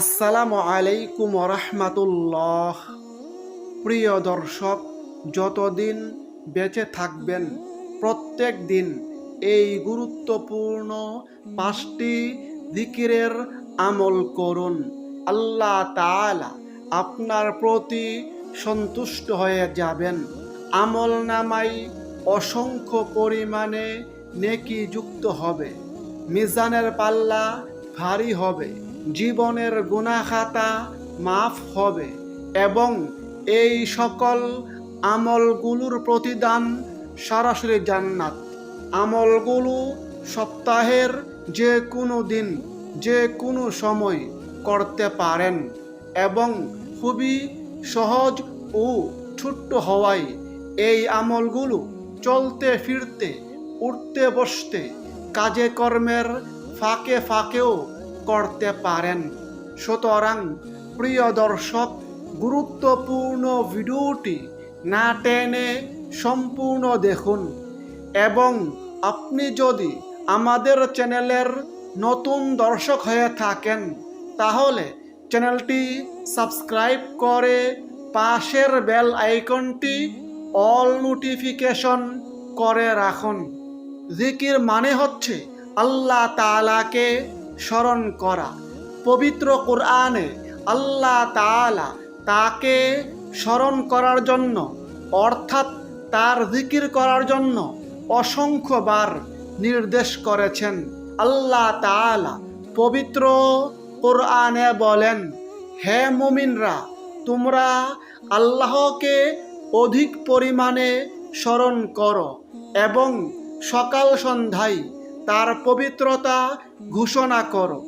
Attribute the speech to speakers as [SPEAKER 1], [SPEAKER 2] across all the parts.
[SPEAKER 1] আসসালামু আলাইকুম রহমাতুল্লাহ। প্রিয় দর্শক, যতদিন বেঁচে থাকবেন, প্রত্যেক দিন এই গুরুত্বপূর্ণ পাঁচটি জিকিরের আমল করুন। আল্লাহ তাআলা আপনার প্রতি সন্তুষ্ট হয়ে যাবেন। আমল নামাই অসংখ্য পরিমাণে নেকি যুক্ত হবে। মিজানের পাল্লা ভারী হবে। জীবনের গুনাখাতা মাফ হবে এবং এই সকল আমলগুলোর প্রতিদান সরাসরি জান্নাত। আমলগুলো সপ্তাহের যে কোনো দিন, যে কোনো সময় করতে পারেন এবং খুবই সহজ ও ছোট্ট হওয়ায় এই আমলগুলো চলতে ফিরতে, উঠতে বসতে, কাজে কর্মের ফাঁকে ফাঁকেও করতে পারেন। সুতরাং প্রিয় দর্শক, গুরুত্বপূর্ণ ভিডিওটি না টেনে সম্পূর্ণ দেখুন এবং আপনি যদি আমাদের চ্যানেলের নতুন দর্শক হয়ে থাকেন, তাহলে চ্যানেলটি সাবস্ক্রাইব করে পাশের বেল আইকনটি অল নোটিফিকেশন করে রাখুন। জিকির মানে হচ্ছে আল্লাহ তাআলাকে স্মরণ করা। পবিত্র কোরআনে আল্লাহ তাআলা তাকে স্মরণ করার জন্য, অর্থাৎ তার জিকির করার জন্য অসংখ্যবার নির্দেশ করেছেন। আল্লাহ তাআলা পবিত্র কোরআনে বলেন, হে মুমিনরা, তোমরা আল্লাহকে অধিক পরিমাণে স্মরণ করো এবং সকাল সন্ধ্যায় তার পবিত্রতা ঘোষণা করো।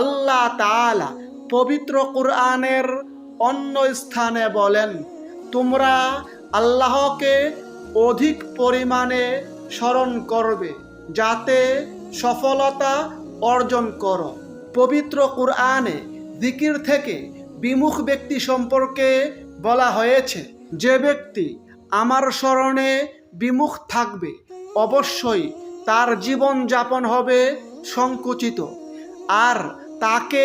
[SPEAKER 1] আল্লাহ তাআলা পবিত্র কোরআনের অন্য স্থানে বলেন, তোমরা আল্লাহকে অধিক পরিমাণে স্মরণ করবে, যাতে সফলতা অর্জন করো। পবিত্র কোরআনে জিকির থেকে বিমুখ ব্যক্তি সম্পর্কে বলা হয়েছে, যে ব্যক্তি আমার স্মরণে বিমুখ থাকবে, অবশ্যই তার জীবন যাপন হবে সংকুচিত। আর তাকে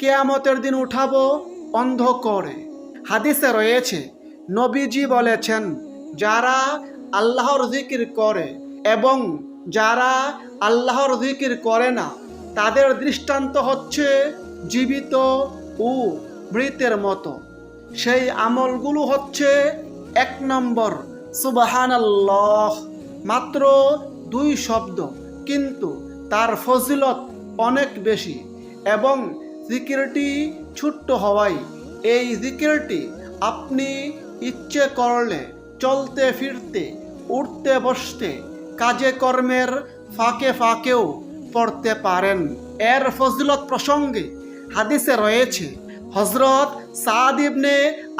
[SPEAKER 1] কেয়ামতের দিন উঠাবো অন্ধ করে হাদিসে রয়েছে, নবীজি বলেছেন, যারা আল্লাহর জিকির করে এবং যারা আল্লাহর জিকির করে না, তাদের দৃষ্টান্ত হচ্ছে জীবিত ও মৃতের মতো। সেই আমলগুলো হচ্ছে এক নম্বর সুবাহান মাত্র দুই শব্দ, কিন্তু তার ফজিলত অনেক বেশি এবং জিকিরটি ছোট্ট হওয়ায় এই জিকিরটি আপনি ইচ্ছে করলে চলতে ফিরতে, উঠতে বসতে কাজে কর্মের ফাঁকে ফাঁকেও পড়তে পারেন। এর ফজিলত প্রসঙ্গে হাদিসে রয়েছে হজরত সাদ ইবনে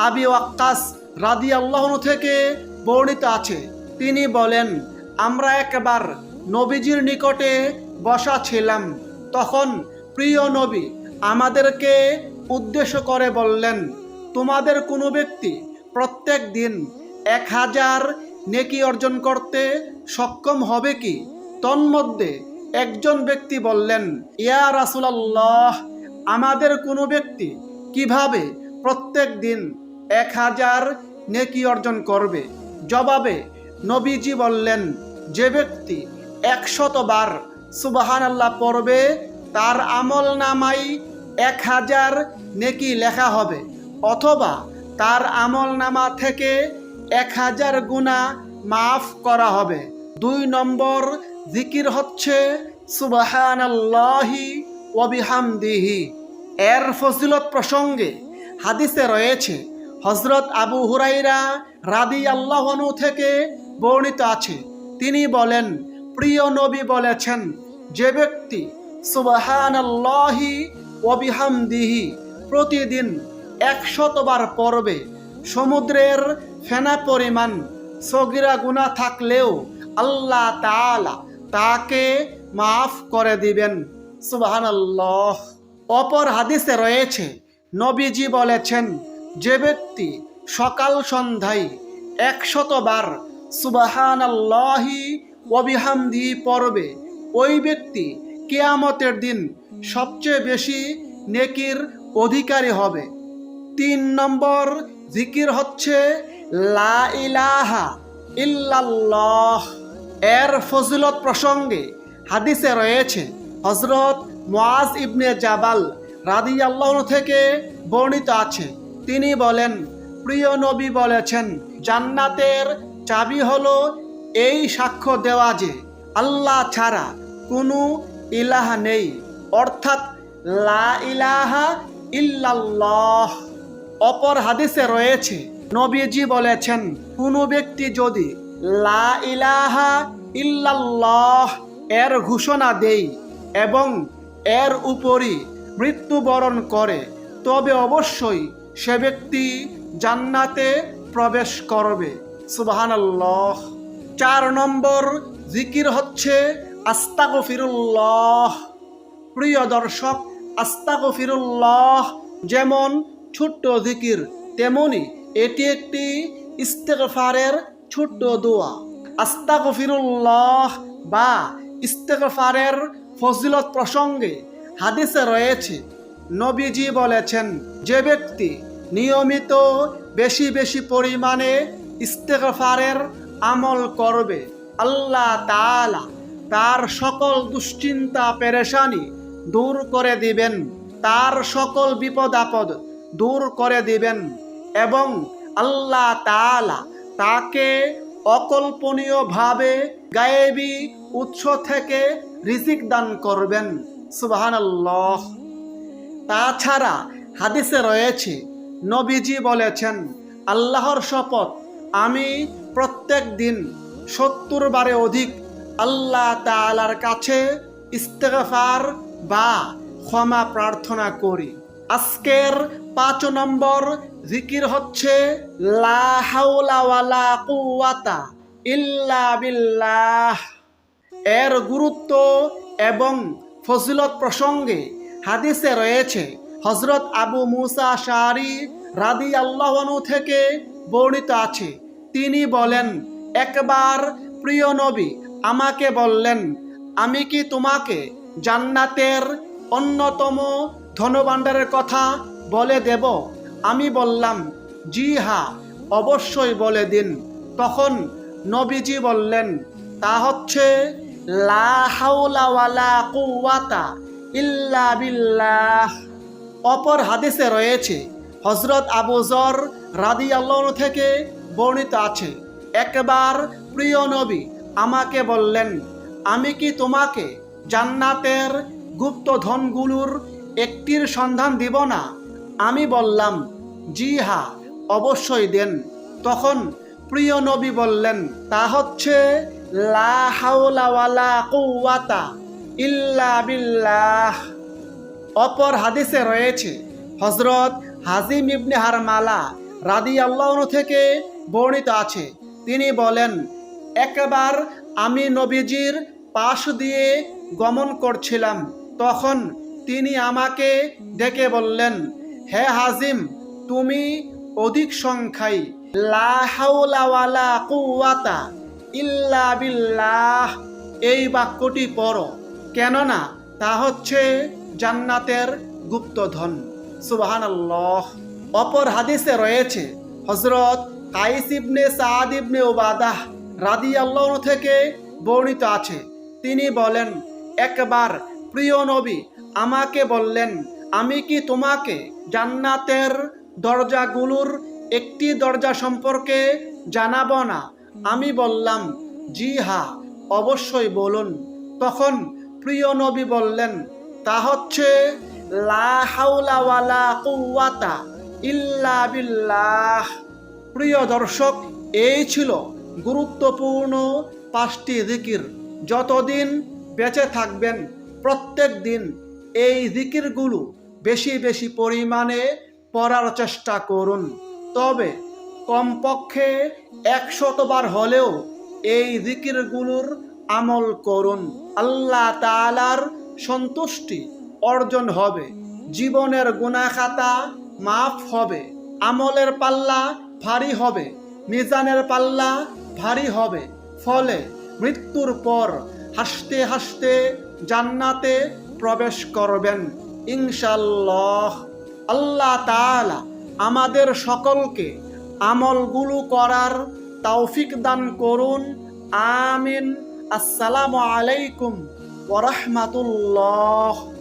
[SPEAKER 1] আবি ওয়াক্কাস রাদি আল্লাহন থেকে বর্ণিত আছে। তিনি বলেন আমরা একবার নবীজির নিকটে বসা ছিলাম। তখন প্রিয় নবী আমাদেরকে উদ্দেশ্য করে বললেন, তোমাদের কোনো ব্যক্তি প্রত্যেক দিন এক হাজার নেকি অর্জন করতে সক্ষম হবে কি? তন্মধ্যে একজন ব্যক্তি বললেন, ইয়া রাসুলাল্লাহ, আমাদের কোনো ব্যক্তি কীভাবে প্রত্যেক দিন এক হাজার নেকি অর্জন করবে? জবাবে নবীজি বললেন যে ব্যক্তি একশতবার সুবাহান আল্লাহ পড়বে, তার আমল নামাই এক হাজার নেকি লেখা হবে। অথবা তার আমল নামা থেকে এক হাজার গুণা মাফ করা হবে। দুই নম্বর জিকির হচ্ছে সুবাহান আল্লাহি ওবিহামদিহি এর ফজিলত প্রসঙ্গে হাদিসে রয়েছে হজরত আবু হুরাইরা রাদি আল্লাহনু থেকে বর্ণিত আছে তিনি বলেন, প্রিয় নবী বলেছেন, যে ব্যক্তি সুবাহান আল্লাহি ওবিহামদিহি প্রতিদিন একশতবার পড়বে, সমুদ্রের ফেনা পরিমাণ সগিরা গুণা থাকলেও আল্লাহ তাআলা তাকে মাফ করে দিবেন। সুবাহান আল্লাহ অপর হাদিসে রয়েছে, নবীজি বলেছেন, যে ব্যক্তি সকাল সন্ধ্যায় একশতবার সুবাহান আল্লাহি অবিহামদি পড়বে। ওই ব্যক্তি কেয়ামতের দিন সবচেয়ে বেশি নেকির অধিকারী হবে। তিন নম্বর জিকির হচ্ছে, লা ইলাহা ইল্লাল্লাহ। এর ফজিলত প্রসঙ্গে হাদিসে রয়েছে হজরত মুআজ ইবনে জাবাল রাদি আল্লাহ থেকে বর্ণিত আছে। তিনি বলেন, প্রিয় নবী বলেছেন, জান্নাতের চাবি হলো এই সাক্ষ্য দেওয়া যে আল্লাহ ছাড়া কোনো ইলাহা নেই, অর্থাৎ লা ইলাহা ইল্লাল্লাহ। অপর হাদিসে রয়েছে, নবীজি বলেছেন, কোনো ব্যক্তি যদি লা ইলাহা ইল্লাল্লাহ এর ঘোষণা দেই এবং এর উপরই মৃত্যুবরণ করে, তবে অবশ্যই সে ব্যক্তি জান্নাতে প্রবেশ করবে। সুবহানাল্লাহ। চার নম্বর জিকির হচ্ছে আস্তাগফিরুল্লাহ। প্রিয় দর্শক, আস্তাগফিরুল্লাহ যেমন ছোট্ট জিকির, তেমনি এটি একটি ইস্তেগফারের ছোট্ট দোয়া। আস্তাগফিরুল্লাহ বা ইস্তেগফারের ফজিলত প্রসঙ্গে হাদিসে রয়েছে, নবীজি বলেছেন, যে ব্যক্তি নিয়মিত বেশি বেশি পরিমাণে ইস্তেগফারের আমল করবে। আল্লাহ তাআলা তার সকল দুশ্চিন্তা, পেরেশানি দূর করে দিবেন। তার সকল বিপদ আপদ দূর করে দিবেন এবং আল্লাহ তাআলা তাকে অকল্পনীয়ভাবে গায়েবী উৎস থেকে রিজিক দান করবেন। সুবহানাল্লাহ। তাছাড়া হাদিসে রয়েছে, নবীজি বলেছেন, আল্লাহর শপথ আমি প্রত্যেক দিন সত্তর বারে অধিক আল্লাহ তাআলার কাছে ইস্তেগফার বা ক্ষমা প্রার্থনা করি। আজকের পাঁচ নম্বর জিকির হচ্ছে ইল্লা বিল্লাহ। এর গুরুত্ব এবং ফজিলত প্রসঙ্গে হাদিসে রয়েছে হজরত আবু মুসা শারি রাদি আল্লাহনু থেকে বর্ণিত আছে। তিনি বলেন, একবার প্রিয় নবী আমাকে বললেন, আমি কি তোমাকে জান্নাতের অন্যতম ধনভাণ্ডারের কথা বলে দেব? আমি বললাম, জি হ্যাঁ অবশ্যই বলে দিন। তখন নবীজি বললেন, তা হচ্ছে, লা ইল্লা বিল্লাহ। অপর হাদিসে রয়েছে হজরত আবু জর রাদি আল্লাহ থেকে বর্ণিত আছে, একবার প্রিয় নবী আমাকে বললেন, আমি কি তোমাকে জান্নাতের গুপ্ত ধনগুলোর একটির সন্ধান দিব না? আমি বললাম, জি হ্যাঁ অবশ্যই দেন। তখন প্রিয় নবী বললেন, তা হচ্ছে, লা ইল্লা অপর হাদিসে রয়েছে হজরত হাজিম ইবনে হারমালা রাদি আল্লাহন থেকে বর্ণিত আছে। তিনি বলেন, একবার আমি নবীজির পাশ দিয়ে গমন করছিলাম, তখন তিনি আমাকে ডেকে বললেন, হে হাজিম, তুমি অধিক সংখ্যায় ইল্লা বিল্লাহ এই বাক্যটি পড়ো, কেননা তা হচ্ছে জান্নাতের গুপ্তধন। সুবহানাল্লাহ। অপর হাদিসে রয়েছে হজরত কাইস ইবনে সাদ ইবনে ওবাদাহ রাদি আল্লাহ থেকে বর্ণিত আছে। তিনি বলেন, একবার প্রিয় নবী আমাকে বললেন, আমি কি তোমাকে জান্নাতের দরজাগুলোর একটি দরজা সম্পর্কে জানাব না? আমি বললাম, জি হা, অবশ্যই বলুন। তখন প্রিয় নবী বললেন, তা হচ্ছে লা হাওলা ওয়ালা কুওয়াতা ইল্লা বিল্লাহ। প্রিয় দর্শক, এই ছিল গুরুত্বপূর্ণ পাঁচটি জিকির। যতদিন বেঁচে থাকবেন, প্রত্যেক দিন এই জিকিরগুলো বেশি বেশি পরিমাণে পড়ার চেষ্টা করুন। তবে কমপক্ষে একশতবার হলেও এই জিকিরগুলোর আমল করুন। আল্লাহ তাআলার সন্তুষ্টি অর্জন হবে। জীবনের গুণাখাতা মাফ হবে। আমলের পাল্লা ভারী হবে। মিজানের পাল্লা ভারী হবে। ফলে মৃত্যুর পর হাসতে হাসতে জান্নাতে প্রবেশ করবেন ইনশাল্লাহ আল্লাহ তাআলা আমাদের সকলকে আমলগুলো করার তৌফিক দান করুন। আমিন। আসসালামু আলাইকুম ওরহমাতুল্লাহ